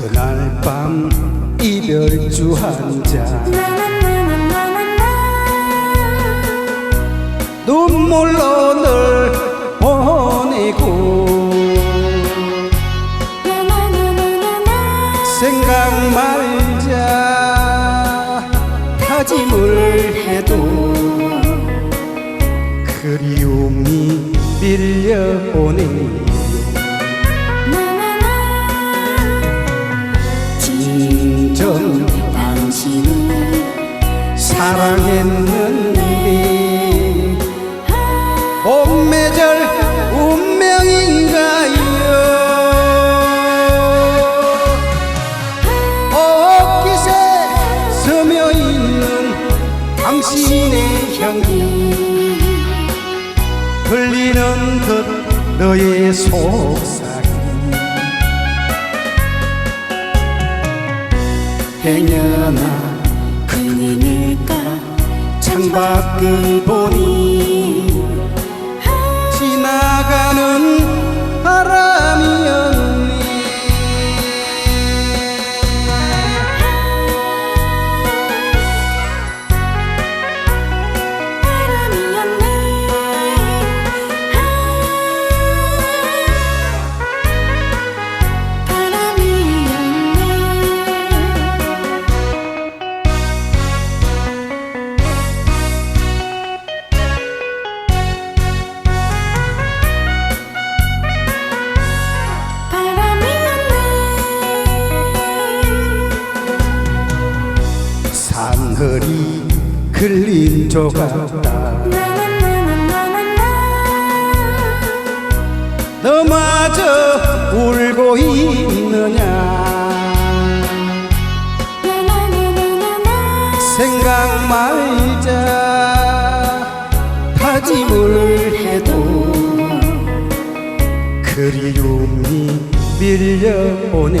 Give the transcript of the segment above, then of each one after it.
그날 밤 이별주 한잔. 눈물로 널 보내고 생각 말자 다짐을 해도 당신의 향기 흘리는 듯 너의 속삭임. 행여나 그님일까? 창밖을 보니 산허리 걸린 조각다 너마저 울고 있느냐? 생각 말자. 다짐을 해도 그리움이 밀려오네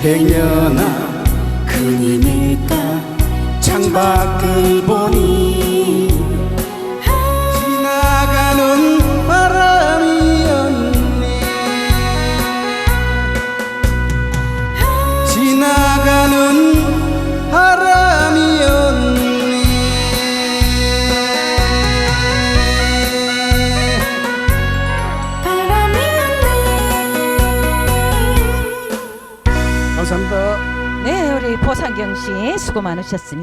행여나 그님일까 창밖을 보니 우리 보상경 씨 수고 많으셨습니다.